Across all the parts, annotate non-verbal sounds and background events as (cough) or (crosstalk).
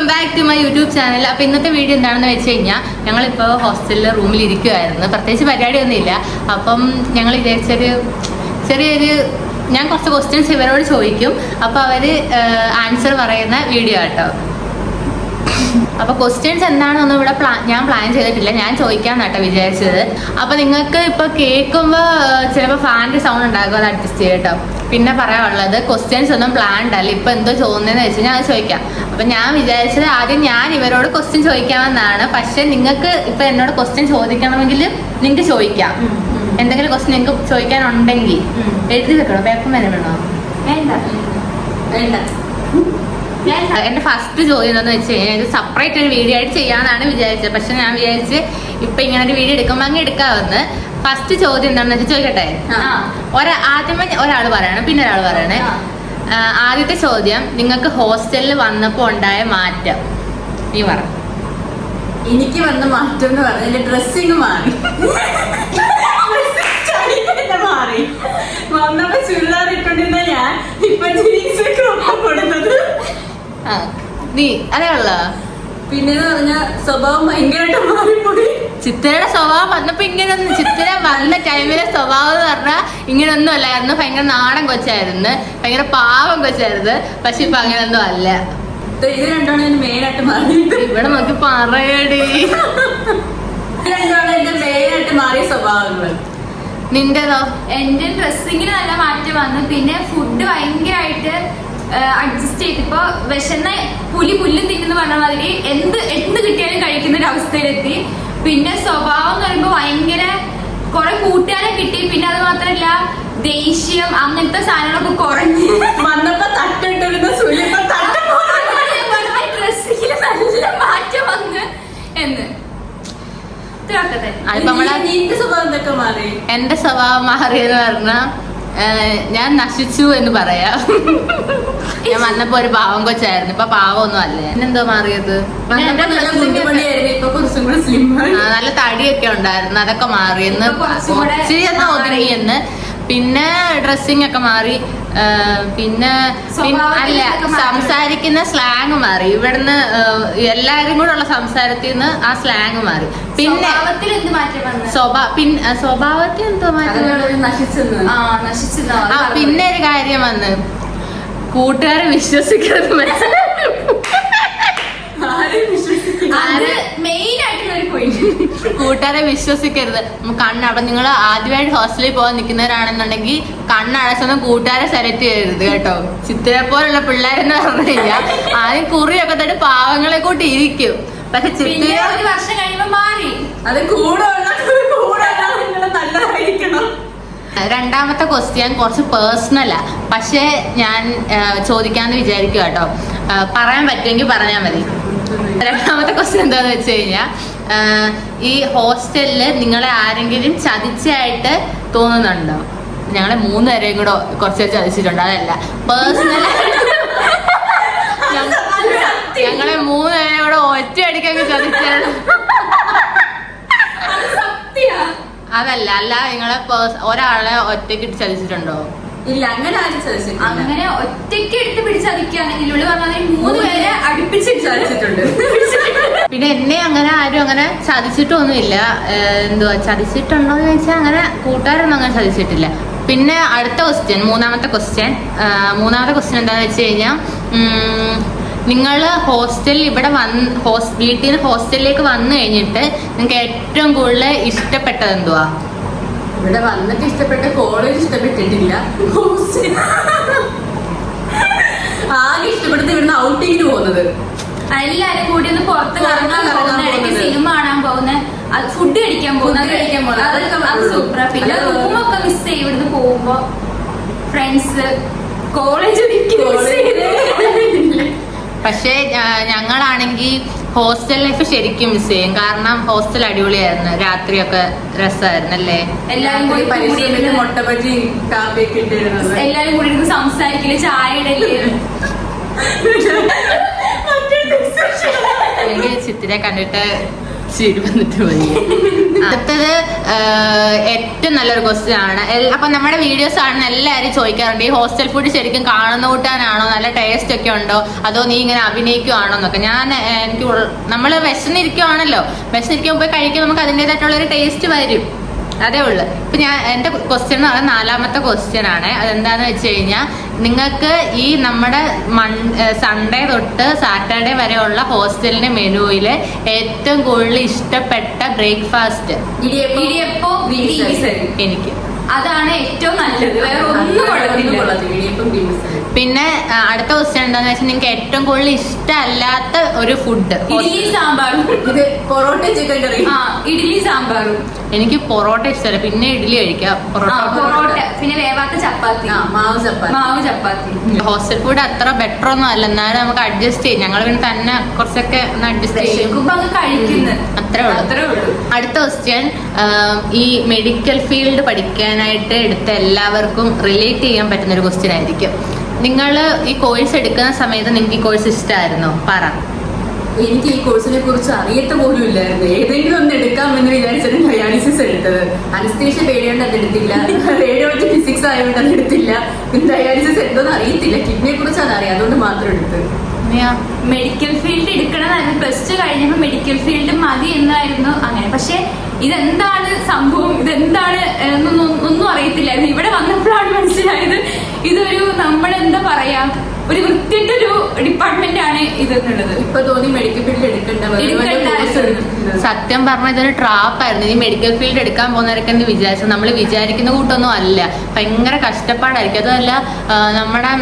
Welcome back to my YouTube channel അപ്പോൾ ഇന്നത്തെ video എന്താണെന്ന് വെച്ച് കഴിഞ്ഞാൽ ഞങ്ങളിപ്പോൾ ഹോസ്റ്റലിൽ റൂമിൽ ഇരിക്കുമായിരുന്നു പ്രത്യേകിച്ച് പരിപാടിയൊന്നുമില്ല. അപ്പം ഞങ്ങൾ വിചാരിച്ചൊരു ചെറിയൊരു ഞാൻ കുറച്ച് ക്വസ്റ്റ്യൻസ് ഇവരോട് ചോദിക്കും. അപ്പോൾ അവർ ആൻസർ പറയുന്ന വീഡിയോ കേട്ടോ അപ്പൊ ക്വസ്റ്റ്യൻസ് എന്താണെന്നൊന്നും ഇവിടെ പ്ലാൻ ഞാൻ പ്ലാൻ ചെയ്തിട്ടില്ല. ഞാൻ ചോദിക്കാന്നാട്ടോ വിചാരിച്ചത്. അപ്പൊ നിങ്ങൾക്ക് ഇപ്പോൾ കേൾക്കുമ്പോൾ ചിലപ്പോൾ ഫാന്റെ സൗണ്ട് ഉണ്ടാകും. അത് അഡ്ജസ്റ്റ് ചെയ്യട്ടോ. പിന്നെ പറയാനുള്ളത് ക്വസ്റ്റ്യൻസ് ഒന്നും പ്ലാൻ അല്ല. ഇപ്പൊ എന്തോ തോന്നുന്നതെന്ന് വെച്ച് ഞാൻ അത് ചോദിക്കാം. അപ്പൊ ഞാൻ വിചാരിച്ചത് ആദ്യം ഞാൻ ഇവരോട് ക്വസ്റ്റ്യൻ ചോദിക്കാമെന്നാണ്. പക്ഷേ നിങ്ങൾക്ക് ഇപ്പൊ എന്നോട് ക്വസ്റ്റ്യൻ ചോദിക്കണമെങ്കിൽ നിങ്ങൾക്ക് ചോദിക്കാം. എന്തെങ്കിലും ക്വസ്റ്റ്യൻ നിങ്ങൾക്ക് ചോദിക്കാനുണ്ടെങ്കിൽ. എഴുതി വെക്കണോ? പേപ്പർ വരെ വേണോ വേണ്ട. വേണ്ട. എന്റെ ഫസ്റ്റ് ചോദ്യം എന്താണെന്ന് വെച്ച് കഴിഞ്ഞാൽ ഇത് സെപ്പറേറ്റ് ഒരു വീഡിയോ ആയിട്ട് ചെയ്യാന്നാണ് വിചാരിച്ചത്. പക്ഷെ ഞാൻ വിചാരിച്ച് ഇപ്പൊ ഇങ്ങനെ ഒരു വീഡിയോ എടുക്കുമ്പോൾ അങ്ങ് എടുക്കാമെന്ന്. ഫസ്റ്റ് ചോദ്യം എന്താണെന്ന് വെച്ചാൽ ചോദിക്കട്ടെ. ഒരാ ആദ്യമേ ഒരാൾ പറയണം പിന്നെ ഒരാൾ പറയണേ. ആദ്യത്തെ ചോദ്യം നിങ്ങൾക്ക് ഹോസ്റ്റലിൽ വന്നപ്പോൾ ഉണ്ടായ മാറ്റം? നീ പറ. എനിക്ക് വന്ന മാറ്റം എന്ന് പറഞ്ഞാൽ ഡ്രസ്സിങ് മാറി. (laughs) മാറി. വന്നപ്പോ ചുരിദാർ ഇട്ടോണ്ടിരുന്ന ഞാൻ ഇപ്പൊ ജീൻസ് കൊടുക്കുന്നത് നീ അതെയുള്ള പിന്നെ പറഞ്ഞ സ്വഭാവം ഭയങ്കരമായിട്ട് മാറിപ്പോയി. ചിത്രയുടെ സ്വഭാവം വന്നപ്പോ ഇങ്ങനൊന്നും ചിത്ര വന്ന ടൈമിലെ സ്വഭാവം എന്ന് പറഞ്ഞാൽ ഇങ്ങനൊന്നും അല്ലായിരുന്നു. ഭയങ്കര നാടൻ കൊച്ചായിരുന്നു. ഭയങ്കര പാവം കൊച്ചായിരുന്നു. പക്ഷെ ഇപ്പൊ അങ്ങനൊന്നും അല്ല. ഇത് രണ്ടാണ് ഞാൻ മെയിനായിട്ട് മാറിയത് ഇവിടെ നമുക്ക് പറയടി. രണ്ടാണ് എന്റെ മെയിനായിട്ട് മാറിയ സ്വഭാവങ്ങൾ നിന്റേതോ എന്റെ ഡ്രസ്സിങ്ങിന് നല്ല മാറ്റം വന്നു. പിന്നെ ഫുഡ് ഭയങ്കരമായിട്ട് അഡ്ജസ്റ്റ് ചെയ്തിപ്പോ വിശന്ന പുലി പുല്ലും തിന്നുന്ന പറഞ്ഞ മാതിരി എന്ത് എന്ത് കിട്ടിയാലും കഴിക്കുന്ന ഒരു അവസ്ഥയിലെത്തി പിന്നെ സ്വഭാവം എന്ന് പറയുമ്പോ ഭയങ്കര കുറെ കൂട്ടുകാരെ കിട്ടി. പിന്നെ അത് മാത്രല്ല ദേഷ്യം അങ്ങനത്തെ സാധനങ്ങളൊക്കെ കുറഞ്ഞ് വന്നപ്പോ തട്ടിട്ടിരുന്ന സുലിപ്പ തട്ട ഡ്രസ്സിങ്ങിൽ നല്ല മാറ്റം വന്ന് എന്ന്. ഇത്രയൊക്കെ സ്വഭാവം എന്തൊക്കെ മാറി? എന്റെ സ്വഭാവം മാറിയെന്ന് പറഞ്ഞാ ഏഹ്, ഞാൻ നശിച്ചു എന്ന് പറയാം. ഞാൻ വന്നപ്പോ ഒരു പാവം കൊച്ചായിരുന്നു. ഇപ്പൊ പാവമൊന്നും അല്ലേ എന്നെന്തോ മാറിയത്? നല്ല തടിയൊക്കെ ഉണ്ടായിരുന്നു. അതൊക്കെ മാറിയെന്ന് ഒത്തിരി ഒന്ന് മാറി. ഒതുങ്ങിയെന്ന് പിന്നെ ഡ്രസ്സിംഗ് ഒക്കെ മാറി. പിന്നെ അല്ല സംസാരിക്കുന്ന സ്ലാങ് മാറി. ഇവിടുന്ന് എല്ലാരും കൂടെ ഉള്ള സംസാരത്തിൽ നിന്ന് ആ സ്ലാങ് മാറി. പിന്നെ സ്വഭാവത്തിൽ എന്ത് മാറ്റം പിന്നെ ഒരു കാര്യം വന്ന്. കൂട്ടുകാരെ വിശ്വസിക്കരുത് മനസ്സിലായോ? ആരെയും വിശ്വസിക്കില്ല അത് മെയിൻ ആയിട്ടുള്ള ഒരു പോയിന്റ് കൂട്ടുകാരെ വിശ്വസിക്കരുത്. കണ്ണട നിങ്ങൾ ആദ്യമായിട്ട് ഹോസ്റ്റലിൽ പോകാൻ നിൽക്കുന്നവരാണെന്നുണ്ടെങ്കിൽ കണ്ണടച്ചൊന്നും കൂട്ടുകാരെ സെലക്ട് ചെയ്യരുത് കേട്ടോ. ചിത്തിരെ പോലുള്ള പിള്ളേരെന്ന് പറഞ്ഞു കഴിഞ്ഞാൽ ആദ്യം കുറിയൊക്കെ തന്നെ പാവങ്ങളെ കൂട്ടി ഇരിക്കും. പക്ഷെ ചിത്തിര ഒരു വർഷം കഴിയുമ്പോൾ മാറി. അത് കൂടെ നല്ലതായിരിക്കണം. രണ്ടാമത്തെ ക്വസ്റ്റ്യൻ കുറച്ച് പേഴ്സണലാ പക്ഷെ ഞാൻ ചോദിക്കാന്ന് വിചാരിക്കും കേട്ടോ. പറയാൻ പറ്റുമെങ്കിൽ പറഞ്ഞാൽ മതി. രണ്ടാമത്തെ ക്വസ്റ്റ്യൻ എന്താന്ന് വെച്ച് കഴിഞ്ഞാൽ ഈ ഹോസ്റ്റലിൽ നിങ്ങളെ ആരെങ്കിലും ചതിച്ചായിട്ട് തോന്നുന്നുണ്ടോ? ഞങ്ങളെ മൂന്നുപേരെയും കൂടെ കുറച്ച് ചതിച്ചിട്ടുണ്ട് അതല്ല. പേഴ്സണൽ ഞങ്ങളെ മൂന്ന് മൂന്നുപേരെയും കൂടെ ഒറ്റയടിക്കൊക്കെ ചതിച്ചാണ്. അതല്ല അല്ല നിങ്ങളെ ഒരാളെ ഒറ്റയ്ക്ക് ചതിച്ചിട്ടുണ്ടോ? ഇല്ല അങ്ങനെ ആരും ചതിച്ചിട്ടില്ല അങ്ങനെ ഒറ്റയ്ക്ക് എടുത്ത് പിടിച്ചതിക്കുകയാണെങ്കിൽ ഇവൾ പറഞ്ഞാൽ മൂന്ന് പേരെ അടുപ്പിച്ച് ചതിച്ചിട്ടുണ്ട്. (laughs) പിന്നെ എന്നെ അങ്ങനെ ആരും അങ്ങനെ ചതിച്ചിട്ടൊന്നുമില്ല. എന്തുവാ ചതിച്ചിട്ടുണ്ടോ എന്ന് വെച്ചാൽ അങ്ങനെ കൂട്ടുകാരൊന്നും അങ്ങനെ ചതിച്ചിട്ടില്ല. പിന്നെ അടുത്ത ക്വസ്റ്റ്യൻ മൂന്നാമത്തെ ക്വസ്റ്റ്യൻ മൂന്നാമത്തെ ക്വസ്റ്റ്യൻ എന്താണെന്ന് വെച്ച് കഴിഞ്ഞാൽ നിങ്ങൾ ഹോസ്റ്റലിൽ ഇവിടെ വന്ന് ഹോസ് വീട്ടിൽ നിന്ന് ഹോസ്റ്റലിലേക്ക് വന്നു കഴിഞ്ഞിട്ട് നിങ്ങൾക്ക് ഏറ്റവും കൂടുതൽ ഇഷ്ടപ്പെട്ടത് എന്തുവാ? ഇവിടെ വന്നിട്ട് ഇഷ്ടപ്പെട്ട കോളേജ് ഇഷ്ടപ്പെട്ടിട്ടില്ല. ആകെ ഇഷ്ടപ്പെടുന്നത് ഇവിടുന്ന് ഔട്ടിങ്ങിന് പോകുന്നത്. എല്ലാരും കൂടി ഒന്ന് പുറത്ത് കറങ്ങാൻ പോകുന്ന പോകുന്നത്. സിനിമ കാണാൻ പോകുന്ന ഫുഡ് കഴിക്കാൻ പോകുന്ന കഴിക്കാൻ പോകുന്നത്. അത്. സൂപ്പറാ പിന്നെ റൂമൊക്കെ മിസ് ചെയ്യും. ഇവിടുന്ന് പോകുമ്പോ ഫ്രണ്ട്സ് കോളേജ് (laughs) പക്ഷേ ഞങ്ങളാണെങ്കിൽ ഹോസ്റ്റൽ ലൈഫ് ശരിക്കും മിസ് ചെയ്യും കാരണം ഹോസ്റ്റൽ അടിപൊളിയായിരുന്നു. രാത്രിയൊക്കെ രസമായിരുന്നു അല്ലേ? എല്ലാരും കൂടി പരിശ്രമിച്ച് കാപ്പിയൊക്കെ എല്ലാരും കൂടി ഇരുന്ന് സംസാരിക്കില്ല? ചായ ഇടൽ അല്ലെങ്കിൽ ചിത്തിരെ കണ്ടിട്ട് ചിരി വന്നിട്ട് പോയി അടുത്തത് ഏറ്റവും നല്ലൊരു ക്വസ്റ്റ്യൻ ആണ്. അപ്പൊ നമ്മുടെ വീഡിയോസ് ആണ് എല്ലാവരും ചോദിക്കാറുണ്ട് ഈ ഹോസ്റ്റൽ ഫുഡ് ശരിക്കും കാണുന്ന കൂട്ടാനാണോ? നല്ല ടേസ്റ്റ് ഒക്കെ ഉണ്ടോ? അതോ നീ ഇങ്ങനെ അഭിനയിക്കുവാണോ? എന്നൊക്കെ. ഞാൻ എനിക്ക് നമ്മൾ വിശന്നിരിക്കുവാണല്ലോ. വിശന്നിരിക്കുമ്പോൾ പോയി കഴിക്കുമ്പോൾ നമുക്ക് അതിന്റെതായിട്ടുള്ള ഒരു ടേസ്റ്റ് വരും. അതേ ഉള്ളു. ഇപ്പൊ ഞാൻ എന്റെ ക്വസ്റ്റ്യൻ എന്ന് പറയുന്നത് നാലാമത്തെ ക്വസ്റ്റ്യൻ ആണ്. അതെന്താന്ന് വെച്ച് കഴിഞ്ഞാൽ നിങ്ങൾക്ക് ഈ നമ്മുടെ മൺ സൺഡേ തൊട്ട് സാറ്റർഡേ വരെയുള്ള ഹോസ്റ്റലിന്റെ മെനുവിൽ ഏറ്റവും കൂടുതൽ ഇഷ്ടപ്പെട്ട ബ്രേക്ക്ഫാസ്റ്റ് ഇടിയപ്പം. എനിക്ക്. അതാണ് ഏറ്റവും നല്ലത്. വേറെ ഒന്നും കൊള്ളത്തില്ല. പിന്നെ അടുത്ത ക്വസ്റ്റ്യൻ എന്താന്ന് വെച്ചാൽ നിങ്ങൾക്ക് ഏറ്റവും കൂടുതൽ ഇഷ്ടമല്ലാത്ത ഒരു ഫുഡ് ഇഡ്ഡലി സാമ്പാറും. ഇത് പൊറോട്ട ചിക്കൻ കറി ആ ഇഡ്ഡലി സാമ്പാറും. എനിക്ക് പൊറോട്ട ഇഷ്ടമല്ല പിന്നെ ഇഡ്ഡലി കഴിക്കാം. പൊറോട്ട പിന്നെ വേവാത്ത ചപ്പാത്തി. മാവ് ചപ്പാത്തി. മാവ് ചപ്പാത്തി. ഹോസ്റ്റൽ ഫുഡ് അത്ര ബെറ്റർ ഒന്നും അല്ല. എന്നാലും നമുക്ക് അഡ്ജസ്റ്റ് ചെയ്യും. ഞങ്ങൾ പിന്നെ തന്നെ കുറച്ചൊക്കെ ഒന്ന് അഡ്ജസ്റ്റ് ചെയ്യും. അത്രേ ഉള്ളൂ. അടുത്ത ക്വസ്റ്റ്യൻ ഈ മെഡിക്കൽ ഫീൽഡ് പഠിക്കാനായിട്ട് എടുത്ത എല്ലാവർക്കും റിലേറ്റ് ചെയ്യാൻ പറ്റുന്ന ഒരു ക്വസ്റ്റ്യൻ ആയിരിക്കും. നിങ്ങൾ ഈ കോഴ്സ് എടുക്കുന്ന സമയത്ത് നിങ്ങൾക്ക് ഈ കോഴ്സ് ഇഷ്ടമായിരുന്നോ പറ. എനിക്ക് ഈ കോഴ്സിനെ കുറിച്ച് അറിയത്ത പോലും ഇല്ലായിരുന്നു. ഏതെങ്കിലും ഒന്ന് എടുക്കാമെന്ന് വിചാരിച്ചാണ് എടുത്തത്. അനസ്തേഷ്യ പേടിയോണ്ട് അത് എടുത്തില്ല. റേഡിയോളജി ഫിസിക്സ് ആയതുകൊണ്ട് അത് എടുത്തില്ല. ഡയാലിസിസ് എന്തോന്ന് അറിയത്തില്ല. കിഡ്നിയെ കുറിച്ച് അത് അറിയാം. അതുകൊണ്ട് മാത്രം എടുത്ത്? മെഡിക്കൽ ഫീൽഡ് എടുക്കണതായിരുന്നു. പ്ലസ് ടു കഴിഞ്ഞപ്പോൾ മെഡിക്കൽ ഫീൽഡ് മതി എന്നായിരുന്നു അങ്ങനെ. പക്ഷെ ഇതെന്താണ് സംഭവം? ഇതെന്താണ് ഒന്നും അറിയത്തില്ലായിരുന്നു. ഇവിടെ വന്നപ്പോഴാണ് മനസ്സിലായത്. ഇതൊരു നമ്മളെന്താ പറയാ ഒരു വൃത്തിയിട്ടൊരു ഡിപ്പാർട്ട്മെന്റ് ആണ് ഇതെന്നുള്ളത്. ഇപ്പൊ തോന്നി മെഡിക്കൽ ഫീൽഡ് എടുക്കണ്ട സത്യം പറഞ്ഞ ഇതൊരു ട്രാപ്പായിരുന്നു ഇനി മെഡിക്കൽ ഫീൽഡ് എടുക്കാൻ പോകുന്നവരൊക്കെ എന്ന് വിചാരിച്ചു? നമ്മൾ വിചാരിക്കുന്ന കൂട്ടൊന്നും അല്ല. ഭയങ്കര കഷ്ടപ്പാടായിരിക്കും. അതല്ല നമ്മുടെ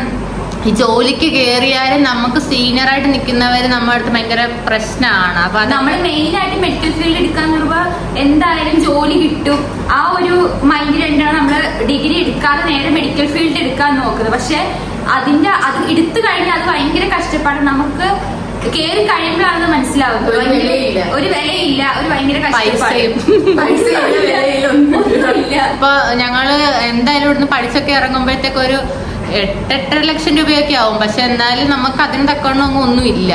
ഈ ജോലിക്ക് കയറിയാലും നമുക്ക് സീനിയർ ആയിട്ട് നിൽക്കുന്നവർ നമ്മുടെ അടുത്ത് ഭയങ്കര പ്രശ്നമാണ്. അപ്പൊ നമ്മൾ മെയിൻ ആയിട്ട് മെഡിക്കൽ ഫീൽഡ് എടുക്കാൻ പറയുമ്പോൾ എന്തായാലും ജോലി കിട്ടും. ആ ഒരു മൈൻഡിൽ എന്താണ് നമ്മൾ ഡിഗ്രി എടുക്കാതെ നേരെ മെഡിക്കൽ ഫീൽഡ് എടുക്കാൻ നോക്കുന്നത്. പക്ഷെ അതിന്റെ അത് എടുത്തു കഴിഞ്ഞാൽ അത് ഭയങ്കര കഷ്ടപ്പാട് നമുക്ക് കേറി കഴിയുമ്പോഴാണ് മനസ്സിലാവുന്നത്. ഒരു വിലയില്ല. ഒരു ഭയങ്കര ഇല്ല, ഇപ്പൊ ഞങ്ങൾ എന്തായാലും ഇവിടുന്ന് പഠിച്ചൊക്കെ ഇറങ്ങുമ്പോഴത്തേക്ക് ഒരു എട്ടെട്ടര ലക്ഷം രൂപയൊക്കെ ആവും. പക്ഷെ എന്നാലും നമുക്ക് അതിന് തക്കവണ്ണം ഒന്നുമില്ല.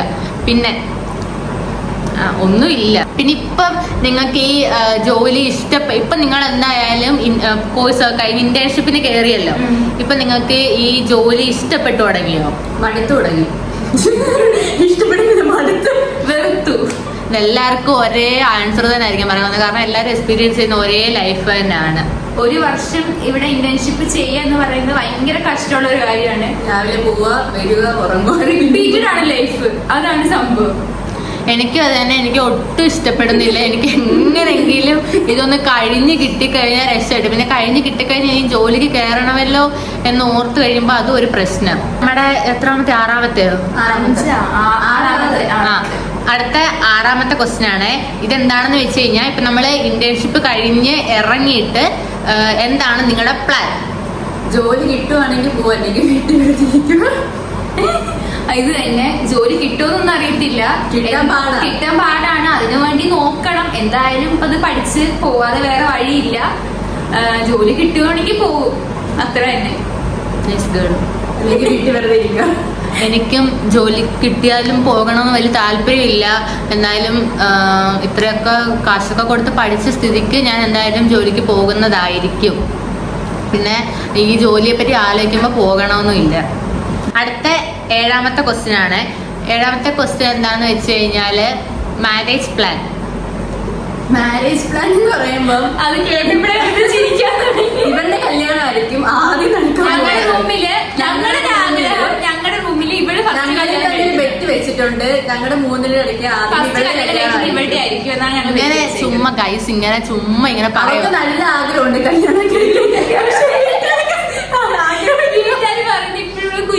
പിന്നെ ആ, ഒന്നുമില്ല. പിന്നെ ഇപ്പം നിങ്ങൾക്ക് ഈ ജോലി ഇഷ്ടപ്പെ ഇപ്പം നിങ്ങൾ എന്തായാലും കോഴ്സ് കഴിഞ്ഞ് ഇന്റേൺഷിപ്പിന് കയറിയല്ലോ ഇപ്പം നിങ്ങൾക്ക് ഈ ജോലി ഇഷ്ടപ്പെട്ടു തുടങ്ങിയോ? മടുത്തു തുടങ്ങി. (laughs) ഇഷ്ടപ്പെടുന്നത് മടുത്തു. വെറുത്തു. എല്ലാവർക്കും ഒരേ ആൻസർ തന്നെ ആയിരിക്കും പറയുന്നത്. കാരണം എല്ലാവരും എക്സ്പീരിയൻസ് ചെയ്യുന്ന ഒരേ ലൈഫ് തന്നെയാണ്. ഒരു വർഷം ഇവിടെ ഇന്റേൺഷിപ്പ് ചെയ്യുക എന്ന് പറയുന്നത് ഭയങ്കര കഷ്ടമുള്ള ഒരു കാര്യമാണ്. രാവിലെ പോവുക വരിക ഉറങ്ങുക. റിപ്പീറ്റഡ് ആണ് ലൈഫ് അതാണ് സംഭവം. എനിക്കും അത് തന്നെ എനിക്ക് ഒട്ടും ഇഷ്ടപ്പെടുന്നില്ല. എനിക്ക് എങ്ങനെയെങ്കിലും ഇതൊന്ന് കഴിഞ്ഞ് കിട്ടിക്കഴിഞ്ഞാൽ രക്ഷപ്പെട്ടു പിന്നെ കഴിഞ്ഞ് കിട്ടിക്കഴിഞ്ഞാൽ ഈ ജോലിക്ക് കയറണമല്ലോ എന്ന് ഓർത്ത് കഴിയുമ്പോൾ അതും ഒരു പ്രശ്നം. നമ്മുടെ എത്രാമത്തെ ആറാമത്തെയോ ആറാമത്തെ. ആ-. അടുത്ത ആറാമത്തെ ക്വസ്റ്റ്യൻ ആണ്. ഇതെന്താണെന്ന് വെച്ച് കഴിഞ്ഞാൽ ഇപ്പൊ നമ്മൾ ഇന്റേൺഷിപ്പ് കഴിഞ്ഞ് ഇറങ്ങിയിട്ട് എന്താണ് നിങ്ങളുടെ പ്ലാൻ ജോലി കിട്ടുവാണെങ്കിൽ പോവല്ലെങ്കിൽ വീട്ടിൽ ഇത് തന്നെ ജോലി കിട്ടുമെന്നൊന്നും അറിയത്തില്ല. കിട്ടാൻ പാടാ. പാടാണ്. അതിനു വേണ്ടി നോക്കണം. എന്തായാലും ഇപ്പൊ അത് പഠിച്ച് പോവാതെ വേറെ വഴിയില്ല. ജോലി കിട്ടുവാണെങ്കിൽ പോവും. അത്ര തന്നെ. വീട്ടിൽ വെറുതെ എനിക്കും ജോലി കിട്ടിയാലും പോകണമെന്ന് വലിയ താല്പര്യമില്ല. എന്നാലും ഇത്രയൊക്കെ കാശൊക്കെ കൊടുത്ത് പഠിച്ച സ്ഥിതിക്ക് ഞാൻ എന്തായാലും ജോലിക്ക് പോകുന്നതായിരിക്കും. പിന്നെ ഈ ജോലിയെ പറ്റി ആലോചിക്കുമ്പോൾ പോകണമെന്നില്ല അടുത്ത ഏഴാമത്തെ ക്വസ്റ്റ്യൻ ആണ്. ഏഴാമത്തെ ക്വസ്റ്റ്യൻ എന്താണെന്ന് വെച്ച് കഴിഞ്ഞാൽ മാരേജ് പ്ലാൻ മാരേജ് പ്ലാൻ എന്ന് പറയുമ്പോൾ അത് കേട്ടിപ്പോഴേ ചിരിക്കാൻ തുടങ്ങി. ഇവരുടെ കല്യാണമായിരിക്കും ആദ്യം നടക്കാൻ ഞങ്ങളുടെ. റൂമിൽ ഞങ്ങളുടെ ആഗ്രഹം ഇവൾ കല്യാണം ബെറ്റ് വെച്ചിട്ടുണ്ട്. ഞങ്ങളുടെ ഇടയ്ക്ക് ആദ്യം കല്യാണം. ഇവളുടെ ആയിരിക്കും എന്നാണ് ഞങ്ങൾ ഇങ്ങനെ ചുമ്മാ ഗൈസ് ഇങ്ങനെ ചുമ്മാ ഇങ്ങനെ പറയുന്നത് പറയും നല്ല ആഗ്രഹമുണ്ട് കല്യാണം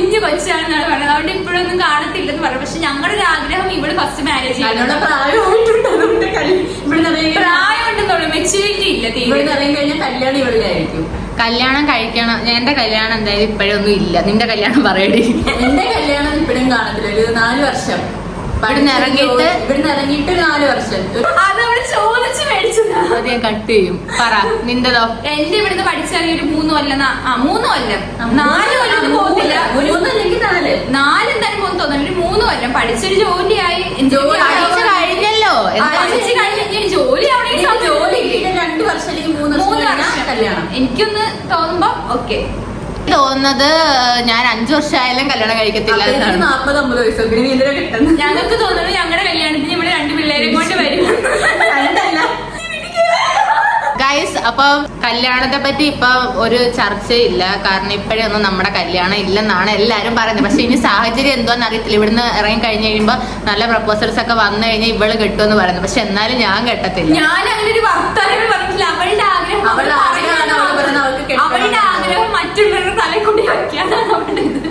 കുഞ്ഞു കൊച്ചാണെന്നാണ് പറഞ്ഞത്. അതുകൊണ്ട് ഇപ്പോഴൊന്നും കാണത്തില്ലെന്ന് പറഞ്ഞു. പക്ഷെ ഞങ്ങളുടെ ഒരു ആഗ്രഹം ഇവൾ ഫസ്റ്റ് മാരേജ് നല്ലോണം പ്രായമായിട്ടുണ്ട് അതുകൊണ്ട് കല്യാണം ഇവിടുന്ന് ഇറങ്ങി പ്രായം ഉണ്ടെന്നുള്ളൂ മെച്ചൂരിറ്റി ഇല്ല കല്യാണം ഇവിടെ കല്യാണം കഴിക്കണം. എന്റെ കല്യാണം എന്തായാലും ഇപ്പോഴൊന്നും ഇല്ല. നിന്റെ കല്യാണം പറയടി. എന്റെ കല്യാണം ഇപ്പോഴും കാണത്തില്ല. ഒരു നാല് വർഷം. ഇവിടുന്ന് ഇറങ്ങിയിട്ട്? ഇവിടുന്ന് ഇറങ്ങിയിട്ട് നാല് വർഷം ഒരു അത് അവൾ ചോദിച്ച് മേടിച്ചതാ. അത് ഞാൻ കട്ട് ചെയ്യും. പറ നിന്റെതോ? എന്റെ ഇവിടുന്ന് പഠിച്ചാൽ ഒരു മൂന്ന് കൊല്ലം നാ- ആ മൂന്ന് കൊല്ലം. നാല് കൊല്ലം പോകുന്നില്ല ഒരു മൂന്നല്ലെങ്കിൽ നാല്. നാല് എന്തായാലും പോകുന്ന തോന്നുന്നു. ഒരു മൂന്ന് കൊല്ലം. പഠിച്ചൊരു ജോലിയായി. ജോലി പഠിച്ചു കഴിഞ്ഞല്ലോ. എന്താ പഠിച്ചു കഴിഞ്ഞ് ജോലി അവിടെ എനിക്ക് ജോലി വർഷം. കല്യാണം. എനിക്കൊന്ന് തോന്നുമ്പോ ഓക്കെ. തോന്നുന്നത് ഞാൻ അഞ്ചു വർഷമായാലും കല്യാണം കഴിക്കത്തില്ല എന്നാണ്. നാപ്പത് അമ്പത് വയസ്സോ പിന്നെ ഞങ്ങൾക്ക് തോന്നുന്നത് ഞങ്ങളുടെ കല്യാണത്തിന് ഇവിടെ രണ്ട് പിള്ളേരെ കൊണ്ട് വരും. രണ്ടല്ല. ഗൈസ് അപ്പം കല്യാണത്തെ പറ്റി ഇപ്പൊ ഒരു ചർച്ചയില്ല. കാരണം ഇപ്പോഴേ ഒന്നും നമ്മുടെ കല്യാണം ഇല്ലെന്നാണ് എല്ലാരും പറയുന്നത്. പക്ഷെ ഇനി സാഹചര്യം എന്തോന്ന് അറിയത്തില്ല. ഇവിടുന്ന് ഇറങ്ങി കഴിഞ്ഞ് കഴിയുമ്പോ നല്ല പ്രപ്പോസൽസ് ഒക്കെ വന്നു കഴിഞ്ഞാൽ ഇവൾ കിട്ടുമെന്ന് പറയുന്നു. പക്ഷെ എന്നാലും ഞാൻ കെട്ടത്തില്ല. ഞാൻ അങ്ങനെ ഒരു വർത്തമാനം പറഞ്ഞില്ല അവളുടെ ആഗ്രഹം മറ്റുള്ളവരുടെ തലയിൽ വയ്ക്കാനാണ് ഇത്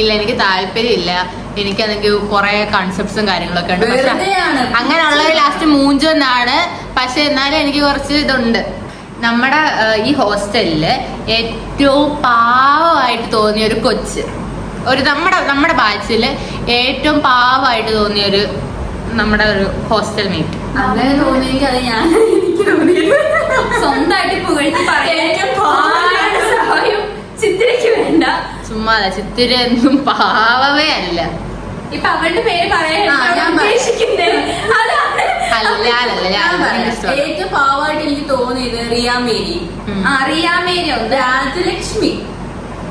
ഇല്ല എനിക്ക് താല്പര്യമില്ല. എനിക്കാണെങ്കിൽ കുറെ കൺസെപ്റ്റ്സും കാര്യങ്ങളൊക്കെ ഉണ്ട്. പക്ഷെ വെറുതെയാണ്. അങ്ങനെയുള്ളത് ലാസ്റ്റ് മൂഞ്ചൊന്നാണ് പക്ഷെ എന്നാലും എനിക്ക് കുറച്ച് ഇതുണ്ട്. നമ്മുടെ ഈ ഹോസ്റ്റലിൽ ഏറ്റവും പാവമായിട്ട് തോന്നിയ ഒരു കൊച്ച്. ഒരു നമ്മുടെ നമ്മുടെ ബാച്ചിൽ ഏറ്റവും പാവമായിട്ട് തോന്നിയ ഒരു നമ്മുടെ ഒരു ഹോസ്റ്റൽ മേറ്റ് അങ്ങനെ തോന്നിയെങ്കിൽ അത് ഞാൻ എനിക്ക് തോന്നിയത് സ്വന്തമായിട്ട് പുകഴ്ത്തി പറയാൻ ഏറ്റവും പാവം. ചിത്രയ്ക്ക് വേണ്ട. ചുമ്മാ ചിത്തിര ഒന്നും പാവമേ അല്ല. ഇപ്പൊ അവളുടെ പേര് അല്ല അല്ല ഏറ്റവും പാവമായിട്ട് എനിക്ക് തോന്നിയത് റിയാമേരി. റിയാമേരി ഉണ്ട് രാജലക്ഷ്മി.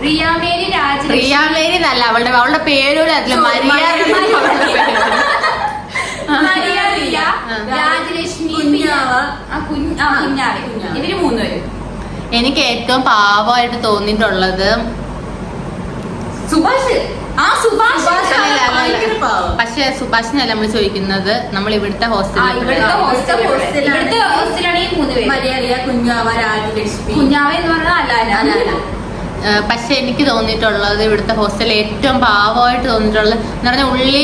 റിയാമേരി രാജ റിയാമേരി എന്നല്ല അവളുടെ അവളുടെ പേരോട് അതിൽ സോ, മരിയ മരിയ. അവളുടെ പേര്. മരിയ റിയ ആ. രാജലക്ഷ്മി കുഞ്ഞാവ. ആ കുഞ്ഞ് ആ ആ, കുഞ്ഞാവി. കുഞ്ഞാവ. ഇവർ മൂന്നുപേരും. എനിക്ക് ഏറ്റവും പാവമായിട്ട് തോന്നിയിട്ടുള്ളത് സുഭാഷ്. ആ സുഭാഷ്. പക്ഷെ സുഭാഷിനല്ല നമ്മൾ ചോദിക്കുന്നത് നമ്മൾ ഇവിടുത്തെ ഹോസ്റ്റലിൽ ഇവിടുത്തെ ഹോസ്റ്റൽ ഇവിടുത്തെ ഇവിടുത്തെ ഹോസ്റ്റലാണ് മൂന്ന് പേര്. മരിയ കുഞ്ഞാവ രാജലക്ഷ്മി. കുഞ്ഞാവ എന്ന് പറഞ്ഞാൽ അല്ല, അല്ല. അല്ല. പക്ഷെ എനിക്ക് തോന്നിയിട്ടുള്ളത് ഇവിടുത്തെ ഹോസ്റ്റലിൽ ഏറ്റവും പാവമായിട്ട് തോന്നിയിട്ടുള്ളത് എന്ന് പറഞ്ഞാൽ ഉള്ളി ഉള്ളി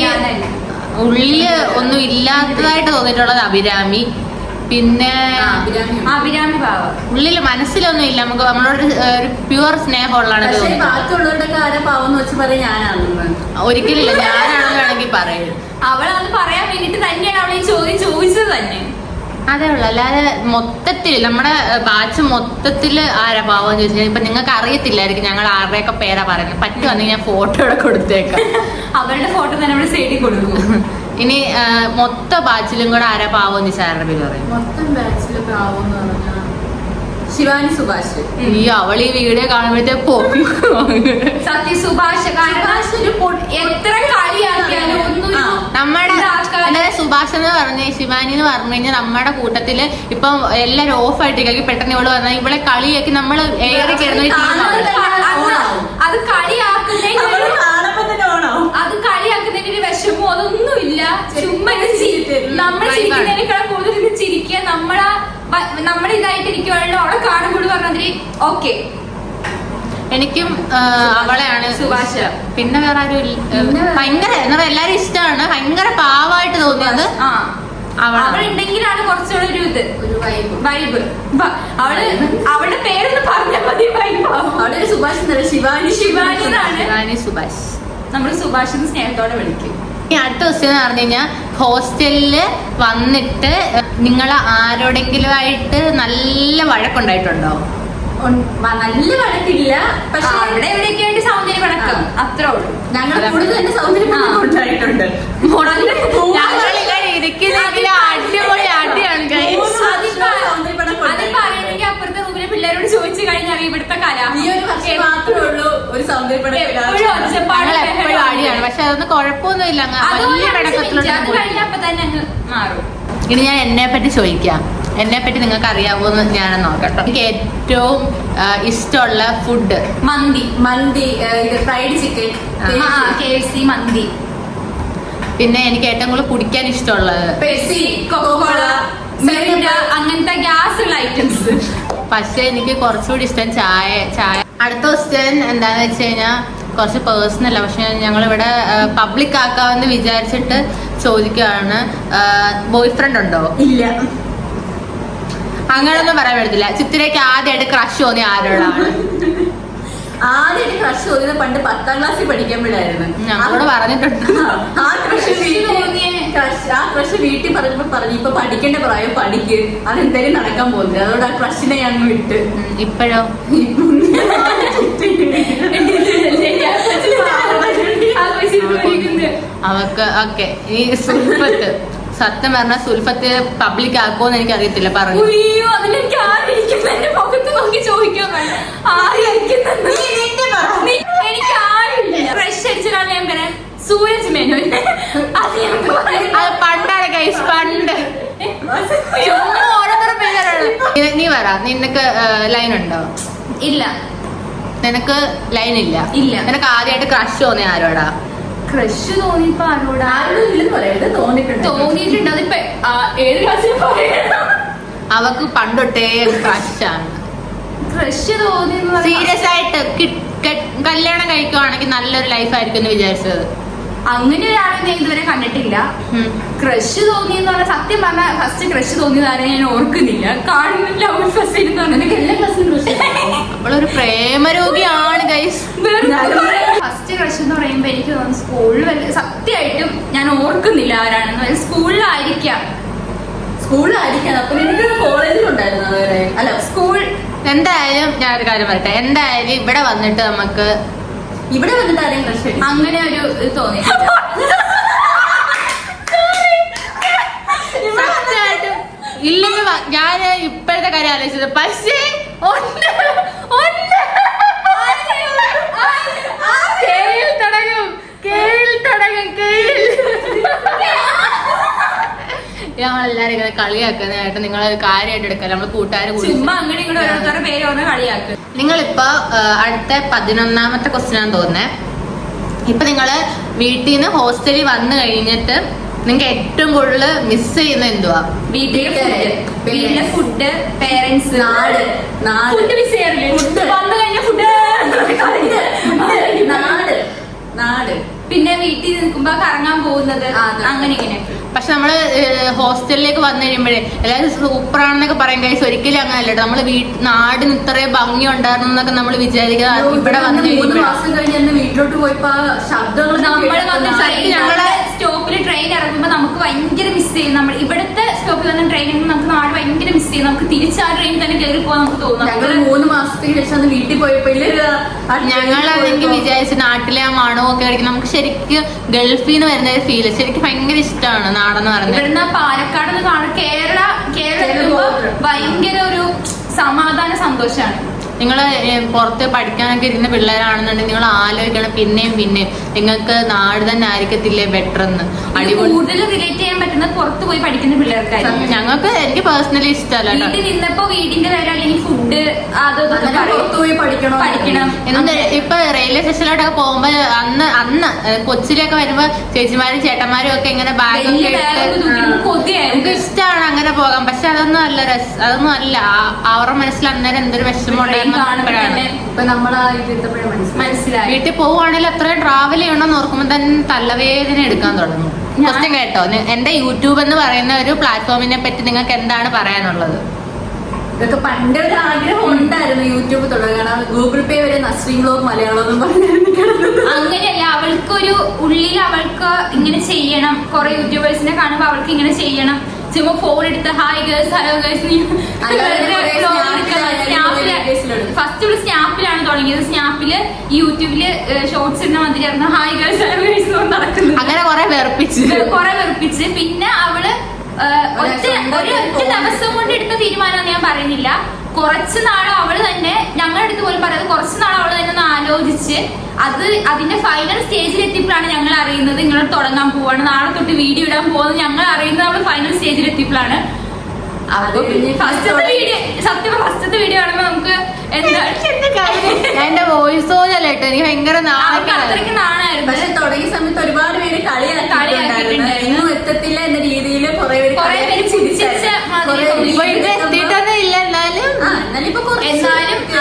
ഉള്ളിൽ ഒന്നും ഇല്ലാത്തതായിട്ട് തോന്നിയിട്ടുള്ളത് അഭിരാമി. പിന്നെ അഭിരാമി. ഭാവ. ഉള്ളിൽ ഉള്ളിൽ മനസ്സിലൊന്നും ഇല്ല. നമുക്ക് നമ്മളോട് ഒരു പ്യുവർ സ്നേഹമുള്ളതാണ് ബാക്കിയുള്ളവരുടെ ആരെ വെച്ച് പറയും ഞാനാണെന്ന് ഒരിക്കലില്ല. ഞാനാണെന്ന് വേണമെങ്കിൽ പറയും. അവളത് പറയാൻ വേണ്ടിട്ട് തന്നെയാണ് അവൾ ഈ ചോദ്യം ചോദിച്ചത് തന്നെ. അതേ ഉള്ളു. അല്ലാതെ മൊത്തത്തിൽ നമ്മുടെ ബാച്ച് മൊത്തത്തിൽ ആരാ പാവം ചോദിച്ചു ഇപ്പൊ നിങ്ങൾക്ക് അറിയത്തില്ലായിരിക്കും ഞങ്ങൾ ആരുടെയൊക്കെ പേരാ പറയുന്നത്. പറ്റുവാണെങ്കിൽ ഞാൻ ഫോട്ടോ ഇവിടെ കൊടുത്തേക്കാം. (laughs) അവരുടെ ഫോട്ടോ തന്നെ നമ്മൾ സൈഡിൽ കൊടുക്കും. (laughs) ഇനി മൊത്ത ബാച്ചിലും കൂടെ ആരാ പാവം എന്ന് ആരുടെ പേര് പറയും? മൊത്തം ബാച്ചിൽ പാവം എന്ന് പറഞ്ഞാൽ ശിവാനി സുഭാഷ്. ഈ അവൾ ഈ വീഡിയോ കാണുമ്പോഴത്തെ സത്യ സുഭാഷ് സുഭാഷ് ഒരു പൊ- എത്ര കളിയാക്കിയാലും ഒന്നും ആ. നമ്മുടെ ഇതാക്കാതെ- അതായത് സുഭാഷ് എന്ന് പറഞ്ഞ ശിവാനി എന്ന് പറഞ്ഞു കഴിഞ്ഞാൽ നമ്മുടെ കൂട്ടത്തിൽ ഇപ്പം എല്ലാരും ഓഫ് ആയിട്ട് പെട്ടെന്ന് ഇവൾ വന്നാൽ ഇവളെ കളിയാക്കി നമ്മൾ ഏറെ കിടന്ന അത് ഓണാവും. വിഷമോ അതൊന്നുമില്ല. ചുമ്മാ ഇത് ചി- നമ്മൾ. ചിരിക്കുന്നതിനേക്കാൾ കൂടുതൽ ഇത് ചിരിക്കുക. നമ്മളാ നമ്മുടെ ഇതായിട്ട് ഇരിക്കുവാണല്ലോ അവളെ കാണുമ്പോൾ പറഞ്ഞതിരി ഓക്കെ എനിക്കും അവളെയാണ്. സുഭാഷ്. പിന്നെ വേറെ ആരും ഇല്ല. ഭയങ്കര പറയാ എല്ലാരും ഇഷ്ടമാണ് ഭയങ്കര പാവമായിട്ട് തോന്നിയത്. അവളുണ്ടെങ്കിലാണ് കുറച്ചുകൂടെ ഒരു ഇത്. വൈബ് അവൾ അവളുടെ പേരൊന്ന് പറഞ്ഞാൽ മതി വൈബ് അവളൊരു സുഭാഷ് ശിവാനി ശിവാനി. ശിവാനി സുഭാഷ്. നമ്മൾ സുഭാഷിന് സ്നേഹത്തോടെ വിളിക്കും. ഇനി അടുത്ത ക്വസ്റ്റ്യൻ എന്ന് പറഞ്ഞു കഴിഞ്ഞാൽ ഹോസ്റ്റലിൽ വന്നിട്ട് നിങ്ങൾ ആരോടെങ്കിലും ആയിട്ട് നല്ല വഴക്കുണ്ടായിട്ടുണ്ടോ? നല്ല വഴക്കില്ല. പക്ഷെ അവിടെ എവിടെയൊക്കെ ആയിട്ട് സൗന്ദര്യ പടക്കം അത്രേ ഉള്ളൂ. ഞങ്ങൾ കൂടുതൽ തന്നെ സൗന്ദര്യം ആ. ഉണ്ടായിട്ടുണ്ട് ഞങ്ങളിങ്ങനെ ഇരിക്കുന്നെങ്കിൽ അടിപൊളി അടിയാണ് guys. അതിപ്പോ സൗന്ദര്യപടക്കം അത് ഉണ്ടായിട്ടുണ്ട്. പറയണമെങ്കിൽ അപ്പുറത്തെ റൂമിലെ പിള്ളേരോട് ചോദിച്ചു കഴിഞ്ഞാൽ ഇവിടുത്തെ കല ഈ ഒരു വർഷം മാത്രമേ ഉള്ളൂ ഒരു സൗന്ദര്യപടം എപ്പോഴും ഒച്ചപ്പാട് ഞങ്ങൾ എപ്പോഴും അടിയാണ് പക്ഷെ അതൊന്നും കുഴപ്പമൊന്നുമില്ല. വലിയ മാറും. ഇനി ഞാൻ എന്നെ പറ്റി ചോദിക്കാം. എന്നെ പറ്റി നിങ്ങൾക്ക് അറിയാവോ എന്ന് ഞാൻ നോക്കട്ടെ. എനിക്ക് ഏറ്റവും ഇഷ്ടമുള്ള ഫുഡ് മന്തി. മന്തി fried chicken K F C മന്തി. പിന്നെ എനിക്ക് ഏറ്റവും കൂടുതൽ കുടിക്കാൻ ഇഷ്ടമുള്ളത്. പെപ്സി കൊക്കോകോള അങ്ങനത്തെ ഗ്യാസ് ഉള്ള ഐറ്റംസ് പക്ഷെ എനിക്ക് കുറച്ചുകൂടി ഇഷ്ടം ചായ ചായ അടുത്ത ക്വസ്റ്റ്യൻ എന്താന്ന് വെച്ച് കഴിഞ്ഞാൽ കുറച്ച് പേഴ്സണൽ പക്ഷെ ഞങ്ങളിവിടെ പബ്ലിക് ആക്കാമെന്ന് വിചാരിച്ചിട്ട് ചോദിക്കുകയാണ് ബോയ് ഫ്രണ്ട് ഉണ്ടോ? ഇല്ല. അങ്ങനെയൊന്നും പറയാൻ പറ്റത്തില്ല. ചിത്തിരയ്ക്ക് ആദ്യമായിട്ട് ക്രഷ് തോന്നി ആരോടാണ്? ആദ്യമായിട്ട് ക്രഷ് തോന്നിയത് പണ്ട് പത്താം ക്ലാസ്സിൽ പഠിക്കുമ്പോഴായിരുന്നു. ഞങ്ങളോട് പറഞ്ഞിട്ടുണ്ട്. ആ ക്രഷ് തോന്നിയ ക്രഷ് ആ? ക്രഷ് വീട്ടിൽ പറഞ്ഞപ്പോ പറഞ്ഞു ഇപ്പൊ പഠിക്കേണ്ട പ്രായം പഠിക്ക്. അതെന്തായാലും നടക്കാൻ പോകുന്നില്ല. അതുകൊണ്ട് ആ ക്രഷിനെ ഞാൻ വിട്ട്. ഇപ്പഴോ? അവക്ക് ഓക്കെ. ഈ സുൽഫത്ത്. സത്യം പറഞ്ഞ സുൽഫത്ത് പബ്ലിക് ആക്കുമെന്ന് എനിക്ക് അറിയത്തില്ല പറഞ്ഞു ഉയ്യോ അതിലെനിക്ക് ആരിയിരിക്കും എന്റെ മുഖത്ത് ആയിരിക്കുന്നത് നീ- എനിക്ക് ആരുമില്ല ഫ്രഷ് അടിച്ചാൽ ഞാൻ പറയാം സൂരജ് മേനോൻ. അത് പണ്ടാണ് ഗൈസ് പണ്ട്. ചുമ്മാ ഓരോരുത്തരുടെ പേരാണ് നീ- പറ നിനക്ക് ലൈൻ ഉണ്ടോ? ഇല്ല. നിനക്ക് ലൈൻ ഇല്ല. ഇല്ല. നിനക്ക് ആദ്യമായിട്ട് ക്രഷ് തോന്നിയ ആരോടാ? ക്രഷ് തോന്നിയപ്പോ ആരോടാ? തോന്നിയിട്ടുണ്ട്. അതിപ്പോ ഏത് ക്ലാസ്സിൽ അവക്ക് പണ്ടൊട്ടേ ക്രഷാണ് ക്രഷ് തോന്നി സീരിയസ് ആയിട്ട് കല്യാണം കഴിക്കുവാണെങ്കിൽ നല്ലൊരു ലൈഫ് ആയിരിക്കും എന്ന് വിചാരിച്ചത്. അങ്ങനെ ഒരാളെ ഞാൻ ഇതുവരെ കണ്ടിട്ടില്ല. ക്രഷ് തോന്നി എന്ന് പറഞ്ഞാൽ സത്യം പറഞ്ഞാൽ ഫസ്റ്റ് ക്രഷ് തോന്നിയതാരെ ഞാൻ ഓർക്കുന്നില്ല. കാണുന്നില്ല ലവ് ഫസ്റ്റ് അവളൊരു പ്രേമരോഗിയാണ് ഗൈസ് ഫസ്റ്റ് ക്രഷ് എന്ന് പറയുമ്പോ എനിക്ക് തോന്നുന്നു സ്കൂളിൽ വല്ല സത്യമായിട്ടും ഞാൻ ഓർക്കുന്നില്ല ആരാണെന്ന്. സ്കൂളിലായിരിക്കാം സ്കൂളിലായിരിക്കാം അപ്പൊ എനിക്ക് കോളേജിലുണ്ടായിരുന്നു അല്ല സ്കൂൾ എന്തായാലും ഞാൻ ഒരു കാര്യം പറയട്ടെ. എന്തായാലും ഇവിടെ വന്നിട്ട് നമുക്ക് ഇവിടെ വന്നിട്ട് ആരെയും ക്രഷ് അങ്ങനെ ഒരു ഇത് സത്യമായിട്ടും. ഇല്ലെങ്കിൽ ഞാൻ ഇപ്പോഴത്തെ കാര്യം ആലോചിച്ചത്. പക്ഷേ ഒന്ന് ഉണ്ട് കേയിൽ തുടങ്ങും കേയിൽ തുടങ്ങും കേയിൽ ഞങ്ങളെല്ലാരും ഇങ്ങനെ കളിയാക്കുന്നതായിട്ട് നിങ്ങൾ കാര്യമായിട്ട് എടുക്കല്ല? നമ്മൾ കൂട്ടുകാർ അങ്ങനെ ഇങ്ങോട്ട് ഓരോരുത്തരുടെ പേര് പറഞ്ഞ് കളിയാക്കുക നിങ്ങളിപ്പോ അടുത്ത പതിനൊന്നാമത്തെ ക്വസ്റ്റ്യൻ ആണ് തോന്നുന്നത് ഇപ്പൊ നിങ്ങൾ വീട്ടിൽ നിന്ന് ഹോസ്റ്റലിൽ വന്നു കഴിഞ്ഞിട്ട് നിങ്ങൾക്ക് ഏറ്റവും കൂടുതൽ മിസ് ചെയ്യുന്ന എന്തുവാ? വീട്ടിലെ ഫുഡ് വീട്ടിലെ ഫുഡ് പേരൻസ് നാട് നാട് ഫുഡ് മിസ് ചെയ്യാറില്ലേ. വന്നു കഴിഞ്ഞ ഫുഡ് നാട് നാട് പിന്നെ വീട്ടിൽ നിൽക്കുമ്പോ കറങ്ങാൻ പോകുന്നത് അങ്ങനെ ഇങ്ങനെ പക്ഷെ നമ്മൾ ഹോസ്റ്റലിലേക്ക് വന്നു കഴിയുമ്പോഴേ എല്ലാവരും സൂപ്പറാണെന്നൊക്കെ പറയാൻ കഴിച്ചു ഒരിക്കലും അങ്ങനെ അല്ല നമ്മൾ വീട്ട് നാടിന് ഇത്രയും ഭംഗി ഉണ്ടായിരുന്നു എന്നൊക്കെ നമ്മൾ വിചാരിക്കുക ഇവിടെ വന്നു മൂന്ന് കഴിയുമ്പോഴാ. മാസം കഴിഞ്ഞ് എന്നെ വീട്ടിലോട്ട് പോയപ്പോ ശബ്ദങ്ങൾ നമ്മൾ ഞങ്ങളെ- സ്റ്റോപ്പിൽ ട്രെയിൻ ഇറങ്ങുമ്പോൾ നമുക്ക് ഭയങ്കര മിസ് ചെയ്യും. നമ്മൾ ഇവിടുത്തെ സ്റ്റോപ്പിൽ വന്ന ട്രെയിൻ നമുക്ക് നാട് ഭയങ്കര മിസ് ചെയ്യും. നമുക്ക് തിരിച്ച് ആ ട്രെയിൻ തന്നെ കയറി പോകാൻ നമുക്ക് തോന്നും. ഞങ്ങൾ മൂന്ന് മാസത്തിന് ശേഷം വീട്ടിൽ പോയപ്പോ ഇല്ലേ, ആ ഞങ്ങളാണെങ്കിൽ വിചാരിച്ച് നാട്ടിലെ ആ മണമൊക്കെ കഴിക്കും നമുക്ക് ശരിക്കും ഗൾഫിൽ നിന്ന് വരുന്ന ഒരു ഫീൽ ശരിക്കും ഭയങ്കര ഇഷ്ടമാണ് നാടെന്ന് പറഞ്ഞത് ഇവിടുന്ന് പാലക്കാട് നിന്ന് കേരള കേരള. ഭയങ്കര ഒരു സമാധാന സന്തോഷമാണ് നിങ്ങൾ പുറത്ത് പഠിക്കാനൊക്കെ ഇരുന്ന പിള്ളേരാണെന്നുണ്ടെങ്കിൽ നിങ്ങൾ ആലോചിക്കണം പിന്നെയും പിന്നെയും. നിങ്ങൾക്ക് നാട് തന്നെ ആയിരിക്കത്തില്ലേ ബെറ്റർ എന്ന് അടിപൊളി. കൂടുതൽ റിലേറ്റ് ചെയ്യാൻ പറ്റുന്നത് പുറത്ത് പോയി പഠിക്കുന്ന പിള്ളേർക്കായിരിക്കും. ഞങ്ങൾക്ക് എനിക്ക് പേഴ്സണലി ഇഷ്ടമല്ല വീട്ടിൽ നിന്നപ്പോ വീടിന്റെ പേര് അല്ലെങ്കിൽ ഫുഡ് എന്നിട്ട് ഇപ്പൊ റെയിൽവേ സ്റ്റേഷനിലോട്ടൊക്കെ പോകുമ്പോ അന്ന് അന്ന് കൊച്ചിലൊക്കെ കൊച്ചിയിലൊക്കെ വരുമ്പോ ചേച്ചിമാരും ചേട്ടന്മാരും ഒക്കെ ഇങ്ങനെ ബാഗൊക്കെ ഇട്ട് ഇഷ്ടമാണ് അങ്ങനെ പോകാൻ. പക്ഷെ അതൊന്നും അല്ല രസ അതൊന്നും അല്ല. അവരുടെ മനസ്സിൽ അന്നേരം എന്തൊരു വിഷമം മനസ്സിലായി. വീട്ടിൽ പോവുകയാണെങ്കിൽ എത്ര ട്രാവൽ ചെയ്യണമെന്ന് ഓർക്കുമ്പോൾ തന്നെ തലവേദന എടുക്കാൻ തുടങ്ങും. ഞാൻ- ക്വസ്റ്റ്യൻ കേട്ടോ? എന്റെ യൂട്യൂബ് എന്ന് പറയുന്ന ഒരു പ്ലാറ്റ്ഫോമിനെ പറ്റി നിങ്ങൾക്ക് എന്താണ് പറയാനുള്ളത്? ഇതൊക്കെ പണ്ട് ഒരു ആഗ്രഹം ഉണ്ടായിരുന്നു യൂട്യൂബ് തുടങ്ങണം ഗൂഗിൾ പേ വരെ നസ്രീം ബ്ലോഗ് മലയാളം. അങ്ങനെയല്ല അവൾക്കൊരു ഉള്ളിൽ അവൾക്ക് ഇങ്ങനെ ചെയ്യണം. കുറെ യൂട്യൂബേഴ്സിനെ കാണുമ്പോ അവൾക്ക് ഇങ്ങനെ ചെയ്യണം. ചുമ്മാ ഫോൺ എടുത്ത് hi girls hello girls. First ഇവിടെ സ്നാപ്പിലാണ് തുടങ്ങിയത്. സ്നാപ്പിൽ യൂട്യൂബിൽ ഷോർട്സ് ഇടുന്ന മതിയായിരുന്നു ഹായ് ഗേൾസ് ഹലോ ഗേൾസ് നടക്കുന്നത്. അങ്ങനെ കുറെ വെറുപ്പിച്ച്. കുറെ വെറുപ്പിച്ച്. പിന്നെ അവൾ ഒറ്റ ഒരു ഒറ്റ ദിവസം കൊണ്ട് എടുത്ത തീരുമാനം ഞാൻ പറയുന്നില്ല. കുറച്ച് നാൾ അവൾ തന്നെ ഞങ്ങളുടെ അടുത്ത് പോലും പറയാതെ കുറച്ച് നാൾ അവൾ തന്നെ ഒന്ന് ആലോചിച്ച് അത് അതിന്റെ ഫൈനൽ സ്റ്റേജിൽ എത്തിയപ്പോഴാണ് ഞങ്ങൾ അറിയുന്നത് ഇങ്ങനെ തുടങ്ങാൻ പോവാണ് നാളെ തൊട്ട് വീഡിയോ ഇടാൻ പോകുന്നത് ഞങ്ങൾ അറിയുന്നത് അവൾ ഫൈനൽ സ്റ്റേജിൽ എത്തിയപ്പോഴാണ്. അത് കഴിഞ്ഞ് ഫസ്റ്റത്തെ വീഡിയോ സത്യം ഫസ്റ്റത്തെ വീഡിയോ കാണുമ്പോ നമുക്ക് (laughs) എന്റെ വോയിസ് ഓജല്ല എനിക്ക് ഭയങ്കര അത്രയ്ക്ക് നാണായിരുന്നു. പക്ഷെ തുടങ്ങിയ സമയത്ത് ഒരുപാട് പേര് കളിയാക്കിയിട്ടുണ്ടായിരുന്നു കളിയാക്കിയിട്ടുണ്ടായിരുന്നു. എങ്ങും എത്തത്തില്ല എന്ന രീതിയിൽ കുറെ പേര് കുറെ പേര് ചിരിച്ച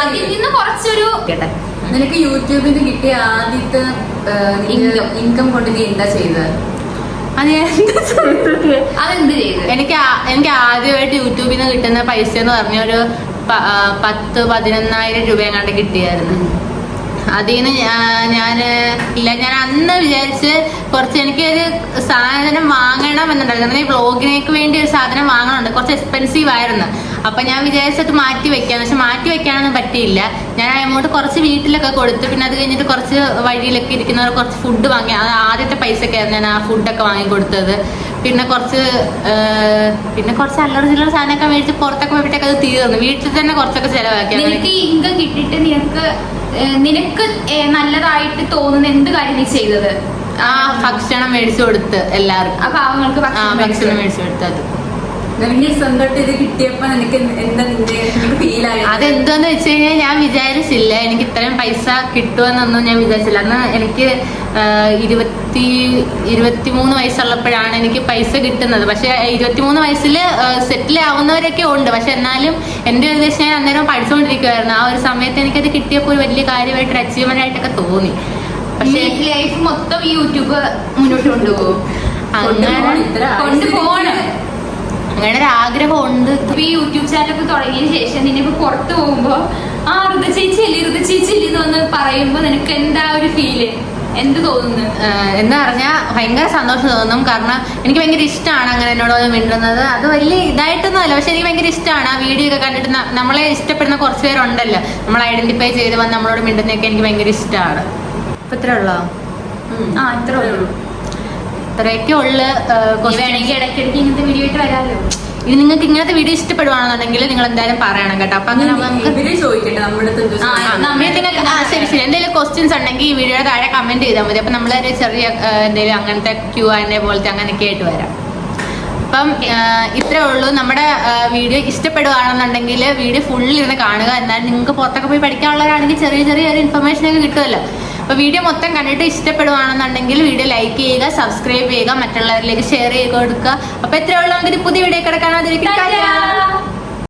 അതിൽ നിന്ന് കുറച്ചൊരു കേട്ടെ നിനക്ക് യൂട്യൂബിൽ നിന്ന് കിട്ടിയ ആദ്യത്തെ Income. ഇൻകം കൊണ്ട് നീ എന്താ ചെയ്തത്? അതെന്ത് ചെയ്ത് എനിക്ക് എനിക്ക് ആദ്യമായിട്ട് യൂട്യൂബിൽ നിന്ന് കിട്ടുന്ന പൈസ എന്ന് പറഞ്ഞ ഒരു പത്ത് പതിനൊന്നായിരം രൂപ എങ്ങാണ്ട് കിട്ടിയായിരുന്നു അതിൽ നിന്ന് ഞാൻ ഇല്ല ഞാൻ അന്ന് വിചാരിച്ച് കുറച്ച് എനിക്ക് ഒരു സാധനം വാങ്ങണം എന്നുണ്ടായിരുന്നു. ഈ വ്ളോഗിനേക്ക് വേണ്ടി ഒരു സാധനം വാങ്ങണമുണ്ട് കുറച്ച് എക്സ്പെൻസീവ് ആയിരുന്നു. അപ്പൊ ഞാൻ വിചാരിച്ചത് മാറ്റി വെക്കാം. പക്ഷെ മാറ്റി വെക്കാനൊന്നും പറ്റിയില്ല. ഞാൻ എമൗണ്ട് കുറച്ച് വീട്ടിലൊക്കെ കൊടുത്തു. പിന്നെ അത് കഴിഞ്ഞിട്ട് കുറച്ച് വഴിയിലൊക്കെ ഇരിക്കുന്നവർ കുറച്ച് ഫുഡ് വാങ്ങി. അത് ആദ്യത്തെ പൈസക്കായിരുന്നു ഞാൻ ആ ഫുഡൊക്കെ വാങ്ങി കൊടുത്തത്. പിന്നെ കുറച്ച് പിന്നെ കുറച്ച് അല്ലറ ചില്ലറ സാധനമൊക്കെ മേടിച്ച് പുറത്തൊക്കെ പോയിട്ടൊക്കെ അത് തീർന്നു. വീട്ടിൽ തന്നെ കുറച്ചൊക്കെ ചിലവാക്കി. ഇൻകം കിട്ടിയിട്ട് നിനക്ക് നിനക്ക് നല്ലതായിട്ട് തോന്നുന്ന എന്ത് കാര്യം നീ ചെയ്തത്? ആ ഭക്ഷണം മേടിച്ചു കൊടുത്ത് എല്ലാവർക്കും. ആ പാവങ്ങൾക്ക് ഭക്ഷണം. മേടിച്ചു കൊടുത്ത്. അത്. നിനക്ക് സ്വന്തമായിട്ട് ഇത് കിട്ടിയപ്പോ നിനക്ക് എന്താ നിന്റെ ഫീൽ ആയത്? അതെന്താന്ന് വെച്ച് കഴിഞ്ഞാൽ ഞാൻ വിചാരിച്ചില്ല എനിക്ക് ഇത്രയും പൈസ കിട്ടുമെന്നൊന്നും ഞാൻ വിചാരിച്ചില്ല. അന്ന് എനിക്ക് ആ, ഇരുപത്തി ഇരുപത്തിമൂന്ന് വയസ്സുള്ളപ്പോഴാണ് എനിക്ക് പൈസ കിട്ടുന്നത്. പക്ഷെ ഇരുപത്തിമൂന്ന് വയസ്സിൽ സെറ്റിൽ ആവുന്നവരൊക്കെ ഉണ്ട്. പക്ഷെ എന്നാലും എന്റെ ഒരു ഉദ്ദേശം ഞാൻ അന്നേരം പഠിച്ചുകൊണ്ടിരിക്കുവായിരുന്നു. ആ ഒരു സമയത്ത് എനിക്കത് കിട്ടിയപ്പോൾ ഒരു വലിയ കാര്യമായിട്ട് അച്ചീവ്മെന്റ് ആയിട്ടൊക്കെ തോന്നി. പക്ഷേ ലൈഫ് മൊത്തം ഈ യൂട്യൂബ് മുന്നോട്ട് കൊണ്ടുപോകും. അങ്ങനെ കൊണ്ടുപോകണം അങ്ങനെ ഒരു ആഗ്രഹമുണ്ട്. ഇപ്പൊ ഈ യൂട്യൂബ് ചാനലൊക്കെ തുടങ്ങിയതിന് ശേഷം നിന്നെ പുറത്തു പോകുമ്പോ ആ ഋത ചേച്ചിയല്ലേ ഋത ചേച്ചിയല്ലേ എന്ന് വന്ന് പറയുമ്പോ നിനക്ക് എന്താ ഒരു ഫീൽ എന്ത് തോന്നുന്നു? എന്ന് പറഞ്ഞാൽ ഭയങ്കര സന്തോഷം തോന്നും. കാരണം എനിക്ക് ഭയങ്കര ഇഷ്ടമാണ് അങ്ങനെ എന്നോട് മിണ്ടുന്നത്. അത് വലിയ ഇതായിട്ടൊന്നും അല്ല പക്ഷെ എനിക്ക് ഭയങ്കര ഇഷ്ടമാണ് ആ വീഡിയോ ഒക്കെ കണ്ടിട്ട് നമ്മളെ ഇഷ്ടപ്പെടുന്ന കുറച്ച് പേരുണ്ടല്ലോ. നമ്മൾ ഐഡന്റിഫൈ ചെയ്ത് വന്ന് നമ്മളോട് മിണ്ടുന്നൊക്കെ എനിക്ക് ഭയങ്കര ഇഷ്ടമാണ് ഇപ്പൊ ഇത്രേ ഉള്ളോ? ആ ഇത്രേ ഉള്ളൂ. ഇത്രയൊക്കെ ഉള്ളു വേണമെങ്കിൽ ഇടയ്ക്കിടയ്ക്ക് ഇങ്ങനത്തെ വീഡിയോ ആയിട്ട് വരാമല്ലോ. ഇത് നിങ്ങൾക്ക് ഇങ്ങനത്തെ വീഡിയോ ഇഷ്ടപ്പെടുവാണെന്നുണ്ടെങ്കിൽ നിങ്ങൾ എന്തായാലും പറയണം കേട്ടോ. അപ്പൊ അങ്ങനെ നമുക്ക് ചോദിക്കട്ടെ നമ്മുടെ ശരി ശരി. എന്തെങ്കിലും ക്വസ്റ്റ്യൻസ് ഉണ്ടെങ്കിൽ ഈ വീഡിയോയുടെ താഴെ കമന്റ് ചെയ്താൽ മതി. അപ്പൊ നമ്മളൊരു ചെറിയ എന്തെങ്കിലും അങ്ങനത്തെ ക്യൂ ആനെ പോലത്തെ അങ്ങനെയൊക്കെ ആയിട്ട് വരാം. അപ്പം ഇത്രേ ഉള്ളൂ. നമ്മുടെ വീഡിയോ ഇഷ്ടപ്പെടുകയാണെന്നുണ്ടെങ്കിൽ വീഡിയോ ഫുള്ളിൽ ഇരുന്ന് കാണുക. എന്നാൽ നിങ്ങൾക്ക് പുറത്തൊക്കെ പോയി പഠിക്കാനുള്ളവരാണെങ്കിൽ ചെറിയ ചെറിയ ഒരു ഇൻഫർമേഷൻ ഒക്കെ കിട്ടുമല്ലോ. അപ്പോൾ വീഡിയോ മൊത്തം കണ്ടിട്ട് ഇഷ്ടപ്പെടുവാണെന്നുണ്ടെങ്കിൽ വീഡിയോ ലൈക്ക് ചെയ്യുക സബ്സ്ക്രൈബ് ചെയ്യുക മറ്റുള്ളവരിലേക്ക് ഷെയർ ചെയ്ത് കൊടുക്കുക. അപ്പോൾ എത്രയുള്ള നമുക്ക് പുതിയ വീഡിയോ കിടക്കാൻ Ta-da!